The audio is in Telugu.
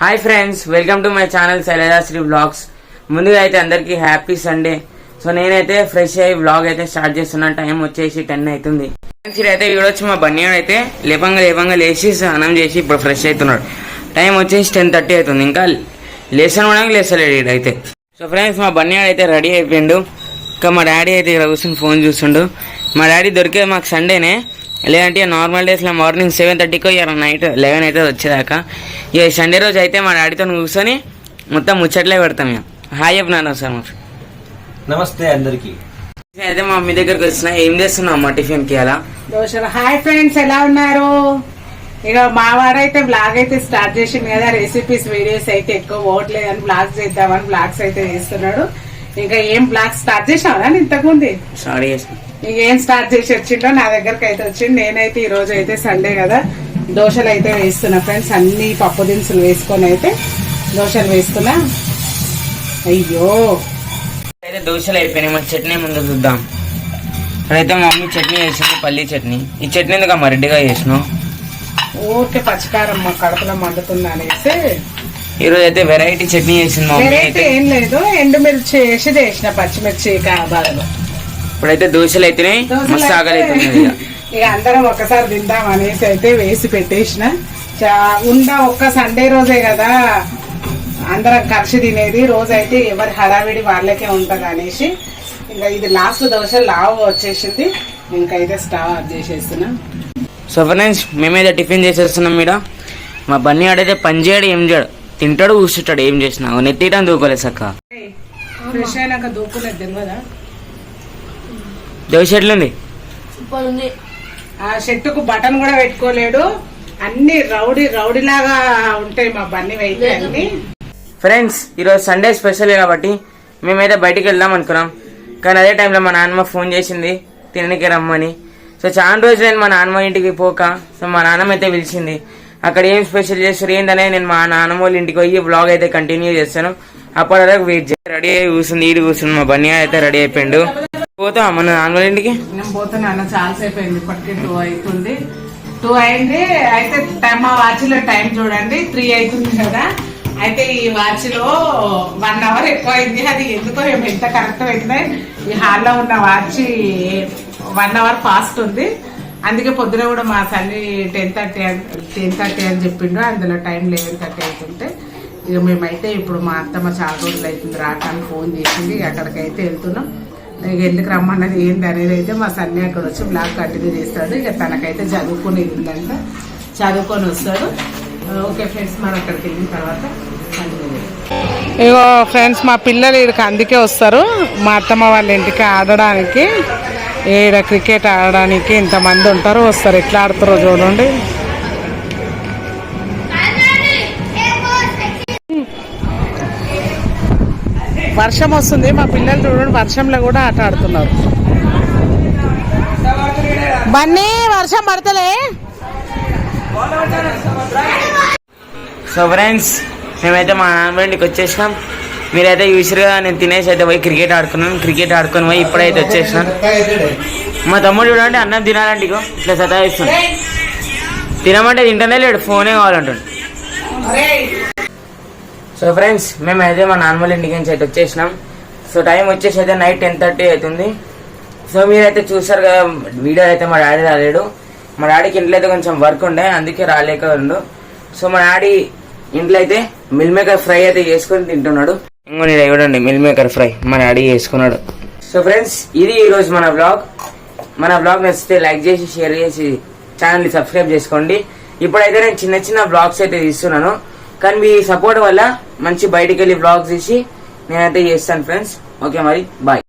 Hi friends welcome to my channel Shailajasri vlogs ముందుగా అయితే అందరికీ హ్యాపీ సండే. సో నేనైతే ఫ్రెష్ అయ్యి బ్లాగ్ అయితే స్టార్ట్ చేస్తున్నాను టైం వచ్చేసి టెన్ అవుతుంది. ఫ్రెండ్స్ అయితే వీడు వచ్చి మా బన్నీయుడు అయితే లేపంగా లేపంగా లేచి స్నానం చేసి ఇప్పుడు ఫ్రెష్ అవుతున్నాడు. టైం వచ్చేసి టెన్ థర్టీ అవుతుంది. ఇంకా లేసాను కూడా లేస్తలేడు ఈడైతే సో ఫ్రెండ్స్ మా బన్నీయుడు అయితే రెడీ అయిపోయిండు. ఇంకా మా డాడీ అయితే ఇక్కడ కూర్చొని ఫోన్ చూస్తుండు. మా డాడీ దొరికేది మాకు సండేనే. లేదంటే నార్మల్ డేస్లో మార్నింగ్ సెవెన్ థర్టీకో ఇక నైట్ లెవెన్ అయితే వచ్చేదాకా. ఇక సండే రోజు అయితే మా డాడీతో కూర్చొని మొత్తం ముచ్చట్లే పెడతాం ఇక. హాయ్ చెప్పినాను సార్ మాకు. నమస్తే అందరికి. అయితే మా మమ్మీ దగ్గరికి వచ్చిన ఏం చేస్తున్నావు అమ్మ టిఫిన్కి అలా దోశలు. హాయ్ ఫ్రెండ్స్ ఎలా ఉన్నారు? ఇక మా వాడైతే బ్లాగ్ అయితే స్టార్ట్ చేసింది కదా రెసిపీస్ వీడియోస్ అయితే ఎక్కువ పోవట్లేదని బ్లాగ్స్ చేద్దామని బ్లాగ్స్ అయితే చేస్తున్నాడు. ఇంకా ఏం బ్లాగ్ స్టార్ట్ చేసావా ఇంతకుముందు? సారీ చేసిన ఏం స్టార్ట్ చేసి వచ్చిండో నా దగ్గరకు అయితే వచ్చింది. నేనైతే ఈ రోజు అయితే సండే కదా. దోశలు అయితే వేస్తున్నా ఫ్రెండ్స్. అన్ని పప్పు దినుసులు వేసుకొని అయితే దోశలు వేస్తున్నా. అయ్యో. అయితే దోశలు అయిపోయినాయి. మా చట్నీ ముందు చూద్దాం. మా మమ్మీ చట్నీ చేసింది పల్లీ చట్నీ. ఈ చట్నీ ఎందుకు అమ్మ రెడ్డిగా చేసినావు? ఊరికే పచ్చికారం మా కడుపులో మండుతుంది అనేసి. ఈరోజు అయితే వెరైటీ చట్నీ చేసింది మమ్మీ వెరైటీ అయితే. ఏం లేదు. ఎండుమిర్చి వేసి చేసిన పచ్చిమిర్చి బాధలు ఇప్పుడైతే దోశలు అయితేనే మస్తు ఆకలి అవుతుంది ఇక. అందరం ఒక్కసారి తిందాం అనేసి అయితే వేసి పెట్టేసిన. ఉన్న ఒక్క సండే రోజే కదా. అందరం కలిసి తినేది. రోజు అయితే ఎవరి హడావిడి వాళ్ళకే ఉంటది అనేసి. ఇంకా ఇది లాస్ట్ దోశ లావు వచ్చేసింది. ఇంకైతే స్టవ్ ఆఫ్ చేసేస్తున్నా. సో ఫ్రెండ్స్ మేమైతే టిఫిన్ చేసేస్తున్నాం మీడ మా బన్నీ ఆడైతే పని చేయడు ఏం చేయడు. తింటాడు కూర్చుంటాడు ఏం చేసినా. నెత్తిటం దూకోలేదు సక్క. ఫ్రెష్ అయినాక దూకులేదు తెలియదా దోశ ఎట్లుంది ఆ షర్టుకు బటన్ కూడా పెట్టుకోలేడు. అన్ని రౌడీ రౌడీ లాగా ఉంటాయి మా బన్నీ అయితే అన్ని. ఫ్రెండ్స్ ఈరోజు సండే స్పెషల్ కాబట్టి మేమైతే బయటికి వెళ్దాం అనుకున్నాం. కానీ అదే టైంలో మా నాన్నమ్మ ఫోన్ చేసింది తినడానికి రమ్మని. సో చాలా రోజులు నేను మా నాన్నమ్మ ఇంటికి పోక. సో మా నాన్నమ్మ అయితే పిలిచింది అక్కడ ఏం స్పెషల్ చేస్తారు ఏందనే నేను మా నాన్నమ్మ వాళ్ళ ఇంటికి పోయి బ్లాగ్ అయితే కంటిన్యూ చేస్తాను. అప్పటి వరకు వెయిట్ చేసి రెడీ అయ్యి కూర్చుంది ఈడు కూర్చుంది మా బన్నీ అయితే రెడీ అయిపోయిండు. పోతా మన నాన్న ఇంటికి? నేను పోతున్నా అన్న చాలాసేపు అయింది ఇప్పటికే టూ అవుతుంది టూ అయింది అయితే టైం మా వాచ్లో టైం చూడండి త్రీ అవుతుంది కదా. అయితే ఈ వాచ్లో వన్ అవర్ ఎక్కువ అయింది అది ఎందుకో మేము ఎంత కరెక్ట్ పెట్టినా ఈ హాల్లో ఉన్న వాచ్ వన్ అవర్ ఫాస్ట్ ఉంది. అందుకే పొద్దున కూడా మా తల్లి టెన్ థర్టీ టెన్ థర్టీ అని చెప్పిండు అందులో టైం లెవెన్ థర్టీ అవుతుంటే. ఇక మేమైతే ఇప్పుడు మా అత్తమ్మ చాలా రోజులు అవుతుంది రాకని ఫోన్ చేసింది అక్కడికైతే వెళ్తున్నాం. ఇక ఎందుకు రమ్మన్నది ఏంటి అనేది అయితే మా సన్ని అక్కడ వచ్చి బ్లాగ్ కంటిన్యూ చేస్తాడు. ఇక తనకైతే చదువుకునేది ఉందంట. చదువుకొని వస్తాడు. ఓకే ఫ్రెండ్స్ మనం అక్కడికి వెళ్ళిన తర్వాత ఇగో ఫ్రెండ్స్ మా పిల్లలు ఇక్కడికి అందుకే వస్తారు. మా అత్తమ్మ వాళ్ళ ఇంటికి ఆడడానికి ఈడ క్రికెట్ ఆడడానికి ఇంతమంది ఉంటారు. వస్తారు. ఎట్లా ఆడుతారో చూడండి. వర్షం వస్తుంది మా పిల్లలు చూడండి వర్షంలో కూడా ఆట ఆడుతున్నారు. బన్నీ వర్షం పడతలే. సో ఫ్రెండ్స్ మేమైతే మా నాన్న వచ్చేసినాం. మీరైతే చూసిరుగా నేను తినేసి అయితే పోయి క్రికెట్ ఆడుకున్నాను. క్రికెట్ ఆడుకొని పోయి ఇప్పుడైతే వచ్చేసినాను. మా తమ్ముడు చూడండి అన్నం తినాలంటే ఇగో ఇట్లా సతాయిస్తాను తినమంటే తింటనే లేడు ఫోనే కావాలంటాడు. సో ఫ్రెండ్స్ మేమైతే మా నార్మల్ ఇంటికి నుంచి అయితే వచ్చేసినాం. సో టైం వచ్చేసి అయితే నైట్ టెన్ థర్టీ అవుతుంది. సో మీరైతే చూసారు కదా వీడియో అయితే మా డాడీ రాలేడు. మా డాడీకి ఇంట్లో అయితే కొంచెం వర్క్ ఉండే అందుకే రాలేక ఉండు సో మా డాడీ ఇంట్లో అయితే మిల్ మేకర్ ఫ్రై అయితే చేసుకొని తింటున్నాడు. ఇంకో నేను చూడండి మిల్ మేకర్ ఫ్రై మా డాడీ చేసుకున్నాడు. సో ఫ్రెండ్స్ ఇది ఈరోజు మన బ్లాగ్ మన బ్లాగ్ నచ్చితే లైక్ చేసి షేర్ చేసి ఛానల్ని సబ్స్క్రైబ్ చేసుకోండి. ఇప్పుడైతే నేను చిన్న చిన్న బ్లాగ్స్ అయితే తీస్తున్నాను. కానీ మీ సపోర్ట్ వల్ల మంచి బయటికి వెళ్ళి బ్లాగ్స్ ఇచ్చి నేనైతే చేస్తాను ఫ్రెండ్స్ ఓకే మరి బాయ్